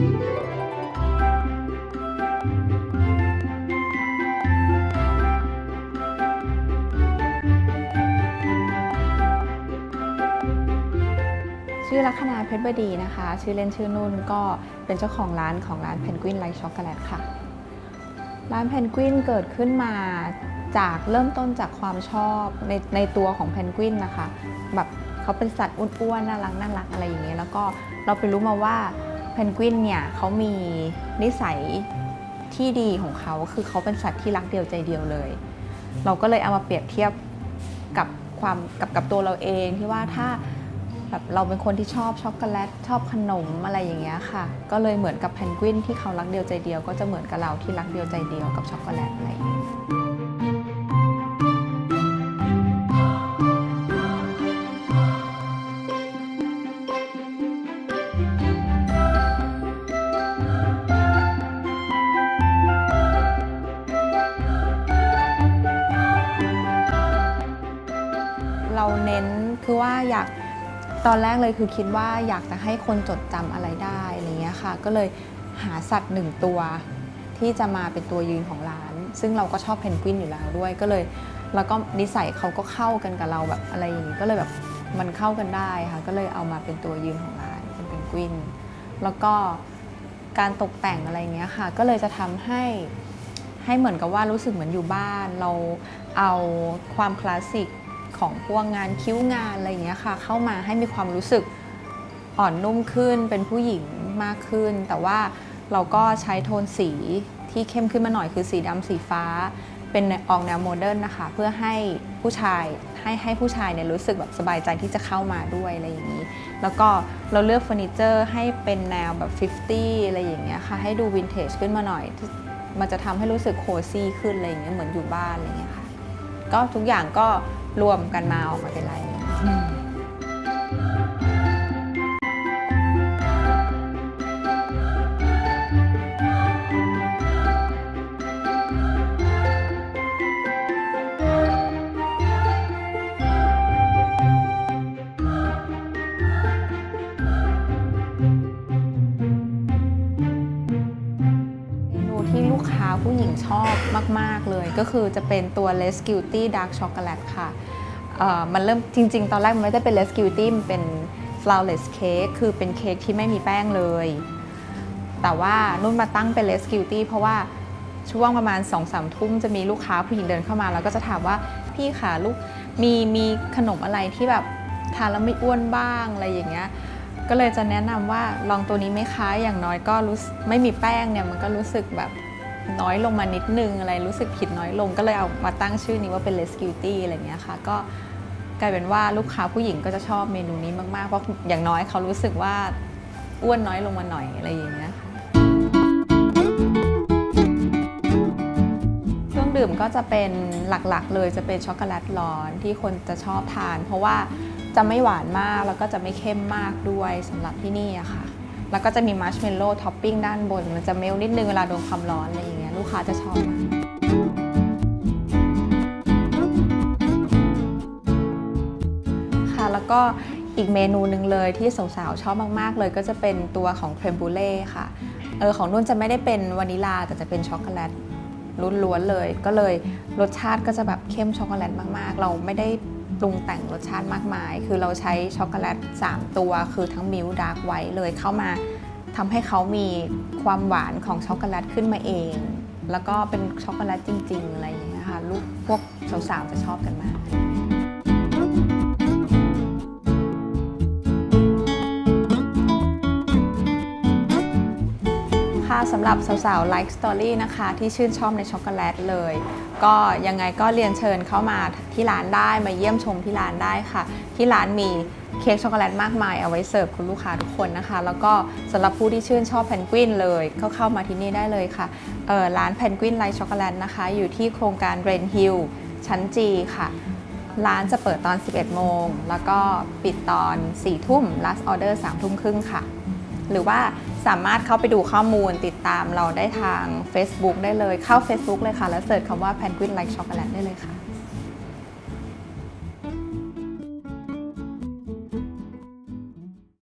ชื่อลัคนาเพชรบดีนะคะ ชื่อเล่นชื่อนุ่นก็เป็นเจ้าของร้านของร้านเพนกวินไลท์ช็อกโกแลตค่ะ ร้านเพนกวินเกิดขึ้นมาจากเริ่มต้นจากความชอบในในตัวของเพนกวินนะคะ แบบเขาเป็นสัตว์อ้วนๆน่ารักน่ารักอะไรอย่างเงี้ยแล้วก็เราไปรู้มาว่า พนกวินเนี่ยเขามีนิสัยที่ดีของเขาคือเขาเป็นสัตว์ที่รักเดียวใจเดียวเลย เราก็เลยเอามาเปรียบเทียบกับความกับกับตัวเราเองที่ว่าถ้าแบบเราเป็นคนที่ชอบช็อกโกแลตชอบขนมอะไรอย่างเงี้ยค่ะ ก็เลยเหมือนกับเพนกวินที่เขารักเดียวใจเดียว ก็จะเหมือนกับเราที่รักเดียวใจเดียวกับช็อกโกแลตอะไรอย่างเงี้ย คือว่าอยากตอนแรกเลยคือคิดว่าอยากจะให้คนจดจำอะไรได้อะไรเงี้ยค่ะ ก็เลยหาสัตว์หนึ่งตัว ที่จะมาเป็นตัวยืนของร้าน ซึ่งเราก็ชอบเพนกวินอยู่แล้วด้วยก็เลยแล้วก็นิสัยเขาก็เข้ากันกับเราแบบอะไรอย่างนี้ก็เลยแบบมันเข้ากันได้ค่ะก็เลยเอามาเป็นตัวยืนของร้านเป็นเพนกวิน แล้วก็การตกแต่งอะไรเงี้ยค่ะ ก็เลยจะทำให้ให้เหมือนกับว่ารู้สึกเหมือนอยู่บ้าน เราเอาความคลาสสิก ของพวกงานคิ้วงานอะไรอย่างเงี้ยค่ะ เข้ามาให้มีความรู้สึกอ่อนนุ่มขึ้นเป็นผู้หญิงมากขึ้น แต่ว่าเราก็ใช้โทนสีที่เข้มขึ้นมาหน่อยคือสีดำสีฟ้า เป็นออกแนวโมเดิร์นนะคะ เพื่อให้ผู้ชายให้ให้ผู้ชายเนี่ยรู้สึกแบบสบายใจที่จะเข้ามาด้วยอะไรอย่างนี้ แล้วก็เราเลือกเฟอร์นิเจอร์ให้เป็นแนวแบบ 50 อะไรอย่างเงี้ยค่ะ ให้ดูวินเทจขึ้นมาหน่อย มันจะทำให้รู้สึกโคซี่ขึ้นอะไรอย่างเงี้ยเหมือนอยู่บ้านอะไรอย่างเงี้ยค่ะ ก็ทุกอย่างก็ รวมกันมาออกมาเป็นลายนี้ ผู้หญิงชอบมาก ๆ เลย ก็คือจะเป็นตัว Less Guilty Dark Chocolate ค่ะมันเริ่มจริง ๆ ตอนแรกมันไม่ได้เป็น Less Guilty มันเป็น Flourless Cake คือเป็นเค้กที่ไม่มีแป้งเลย แต่ว่านุ่นมาตั้งเป็น Less Guilty เพราะว่าช่วงประมาณ2อสามทุ่มจะมีลูกค้าผู้หญิงเดินเข้ามา แล้วก็จะถามว่าพี่คะลูกมีมีขนมอะไรที่แบบทานแล้วไม่อ้วนบ้างอะไรอย่างเงี้ยก็เลยจะแนะนำว่าลองตัวนี้ไหมคะอย่างน้อยก็รู้สไม่มีแป้งเนี่ยมันก็รู้สึกแบบ น้อยลงมานิดนึงอะไรรู้สึกผิดน้อยลงก็เลยเอามาตั้งชื่อนี้ว่าเป็น less guilty อะไรเงี้ยค่ะ ก็กลายเป็นว่าลูกค้าผู้หญิงก็จะชอบเมนูนี้มาก ๆ เพราะอย่างน้อยเขารู้สึกว่าอ้วนน้อยลงมาหน่อยอะไรอย่างเงี้ยค่ะเครื่องดื่มก็จะเป็นหลักๆ เลยจะเป็นช็อกโกแลตร้อนที่คนจะชอบทาน เพราะว่าจะไม่หวานมากแล้วก็จะไม่เข้มมากด้วยสำหรับที่นี่อะค่ะ แล้วก็จะมีมัชเมลโล่ท็อปปิ้งด้านบน มันจะเมลนิดนึงเวลาโดนความร้อนอะไรอย่างเงี้ย ลูกค้าจะชอบมากค่ะแล้วก็อีกเมนูหนึ่งเลยที่สาวๆชอบมาก ๆ เลยก็จะเป็นตัวของเครมบูเล่ค่ะเออของนุ่นจะไม่ได้เป็นวานิลาแต่จะเป็นช็อกโกแลตล้วนๆเลย ก็เลยรสชาติก็จะแบบเข้มช็อกโกแลตมากๆ เราไม่ได้ปรุงแต่งรสชาติมากมาย คือเราใช้ช็อกโกแลต 3 ตัว คือทั้งมิลค์ดาร์กไวท์เลยเข้ามาทำให้เขามีความหวานของช็อกโกแลตขึ้นมาเอง แล้วก็เป็นช็อกโกแลตจริง ๆ อะไรอย่างเงี้ยค่ะลูกพวกสาวๆจะชอบกันมากค่ะสำหรับสาวๆไลฟ์สตอรี่นะคะ ที่ชื่นชอบในช็อกโกแลตเลย ก็ยังไงก็เรียนเชิญเข้ามาที่ร้านได้มาเยี่ยมชมที่ร้านได้ค่ะ ที่ร้านมีเค้กช็อกโกแลตมากมายเอาไว้เสิร์ฟคุณลูกค้าทุกคนนะคะ แล้วก็สำหรับผู้ที่ชื่นชอบแพนกวินเลยก็เข้ามาที่นี่ได้เลยค่ะร้านแพนกวินไลท์ช็อกโกแลตนะคะ อยู่ที่โครงการเรนฮิลชั้นจีค่ะ ร้านจะเปิดตอน 11 โมง แล้วก็ปิดตอน 4 ทุ่ม last order 3 ทุ่มครึ่งค่ะ หรือว่าสามารถเข้าไปดูข้อมูลติดตามเราได้ทาง Facebook ได้เลยเข้า Facebook เลยค่ะ แล้วเสิร์ชคำว่า Penguin Like Chocolate ได้เลยค่ะ